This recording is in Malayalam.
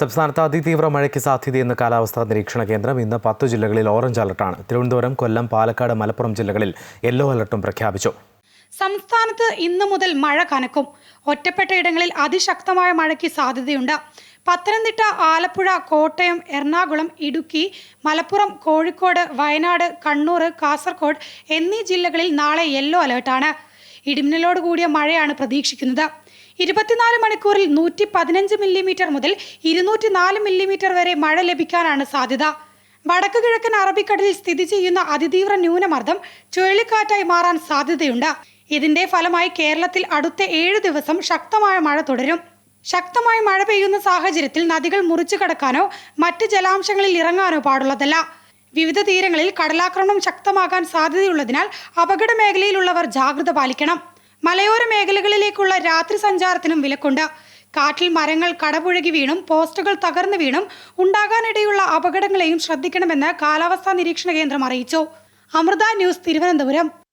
സംസ്ഥാനത്ത് അതിതീവ്ര മഴയ്ക്ക് സാധ്യതയെന്ന് കാലാവസ്ഥാ നിരീക്ഷണ കേന്ദ്രം ഇന്ന് പത്ത് ജില്ലകളിൽ ഓറഞ്ച് അലർട്ടാണ് തിരുവനന്തപുരം കൊല്ലം പാലക്കാട് മലപ്പുറം ജില്ലകളിൽ യെല്ലോ അലർട്ടും പ്രഖ്യാപിച്ചു. സംസ്ഥാനത്ത് ഇന്നു മുതൽ മഴ കനക്കും. ഒറ്റപ്പെട്ട ഇടങ്ങളിൽ അതിശക്തമായ മഴയ്ക്ക് സാധ്യതയുണ്ട്. പത്തനംതിട്ട ആലപ്പുഴ കോട്ടയം എറണാകുളം ഇടുക്കി മലപ്പുറം കോഴിക്കോട് വയനാട് കണ്ണൂർ കാസർഗോഡ് എന്നീ ജില്ലകളിൽ നാളെ യെല്ലോ അലേർട്ടാണ്. ഇടിമിന്നലോട് കൂടിയ മഴയാണ് പ്രതീക്ഷിക്കുന്നത്. ഇരുപത്തിനാല് മണിക്കൂറിൽ നൂറ്റി പതിനഞ്ച് മില്ലിമീറ്റർ മുതൽ ഇരുന്നൂറ്റി നാല് മില്ലിമീറ്റർ വരെ മഴ ലഭിക്കാനാണ് സാധ്യത. വടക്കു കിഴക്കൻ അറബിക്കടലിൽ സ്ഥിതി ചെയ്യുന്ന അതിതീവ്ര ന്യൂനമർദ്ദം ചുഴലിക്കാറ്റായി മാറാൻ സാധ്യതയുണ്ട്. ഇതിന്റെ ഫലമായി കേരളത്തിൽ അടുത്ത ഏഴ് ദിവസം ശക്തമായ മഴ തുടരും. ശക്തമായ മഴ പെയ്യുന്ന സാഹചര്യത്തിൽ നദികൾ മുറിച്ചു കടക്കാനോ മറ്റ് ജലാംശങ്ങളിൽ ഇറങ്ങാനോ പാടുള്ളതല്ല. വിവിധ തീരങ്ങളിൽ കടലാക്രമണം ശക്തമാകാൻ സാധ്യതയുള്ളതിനാൽ അപകട മേഖലയിലുള്ളവർ ജാഗ്രത പാലിക്കണം. മലയോര മേഖലകളിലേക്കുള്ള രാത്രി സഞ്ചാരത്തിനും വിലക്കുണ്ട്. കാറ്റിൽ മരങ്ങൾ കടപുഴകി വീണും പോസ്റ്റുകൾ തകർന്നു വീണും ഉണ്ടാകാനിടയുള്ള അപകടങ്ങളെയും ശ്രദ്ധിക്കണമെന്ന് കാലാവസ്ഥാ നിരീക്ഷണ കേന്ദ്രം അറിയിച്ചു. അമൃത ന്യൂസ് തിരുവനന്തപുരം.